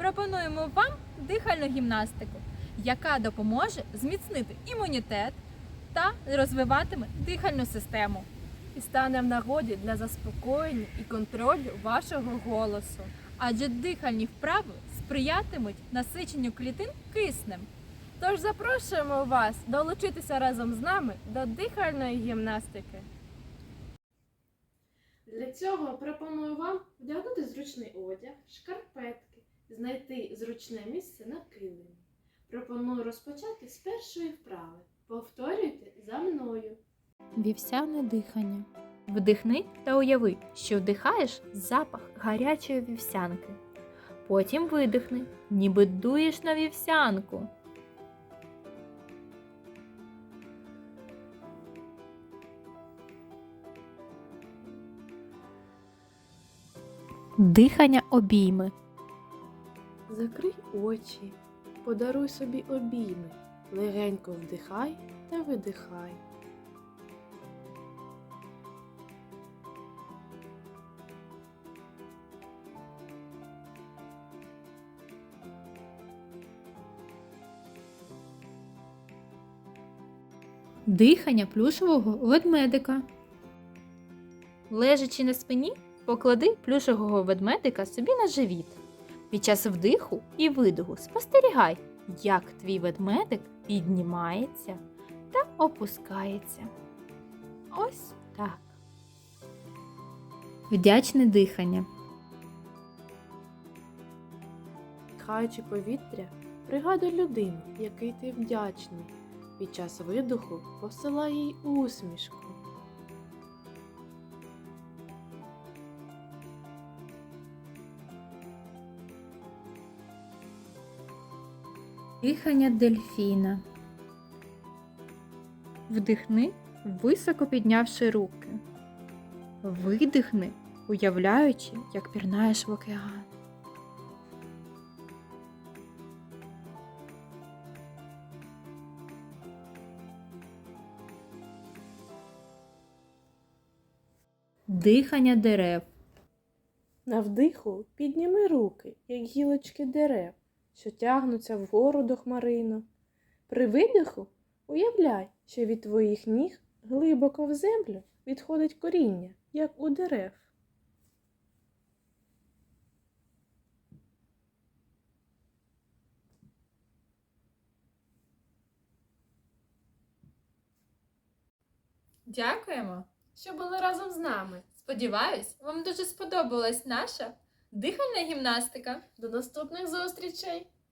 пропонуємо вам дихальну гімнастику, яка допоможе зміцнити імунітет та розвиватиме дихальну систему. і стане в нагоді для заспокоєння і контролю вашого голосу. Адже дихальні вправи сприятимуть насиченню клітин киснем. Тож запрошуємо вас долучитися разом з нами до дихальної гімнастики. Для цього пропоную вам вдягнути зручний одяг, шкарпетки, знайти зручне місце на килимі. Пропоную розпочати з першої вправи. Повторюйте за мною. Вівсяне дихання. Вдихни та уяви, що вдихаєш запах гарячої вівсянки. Потім видихни, ніби дуєш на вівсянку. Дихання обійми. Закрий очі, подаруй собі обійми, легенько вдихай та видихай. Дихання плюшевого ведмедика. Лежачи на спині, поклади плюшевого ведмедика собі на живіт. Під час вдиху і видиху спостерігай, як твій ведмедик піднімається та опускається. Ось так. Вдячне дихання. Вдихаючи повітря, пригадуй людину, який ти вдячний. Під час видоху посилай їй усмішку. Дихання дельфіна. Вдихни, високо піднявши руки. Видихни, уявляючи, як пірнаєш в океан. Дихання дерев. На вдиху підніми руки, як гілочки дерев, що тягнуться вгору до хмаринок. При видиху уявляй, що від твоїх ніг глибоко в землю відходить коріння, як у дерев. Дякуємо, що були разом з нами. Сподіваюсь, вам дуже сподобалась наша дихальна гімнастика. До наступних зустрічей!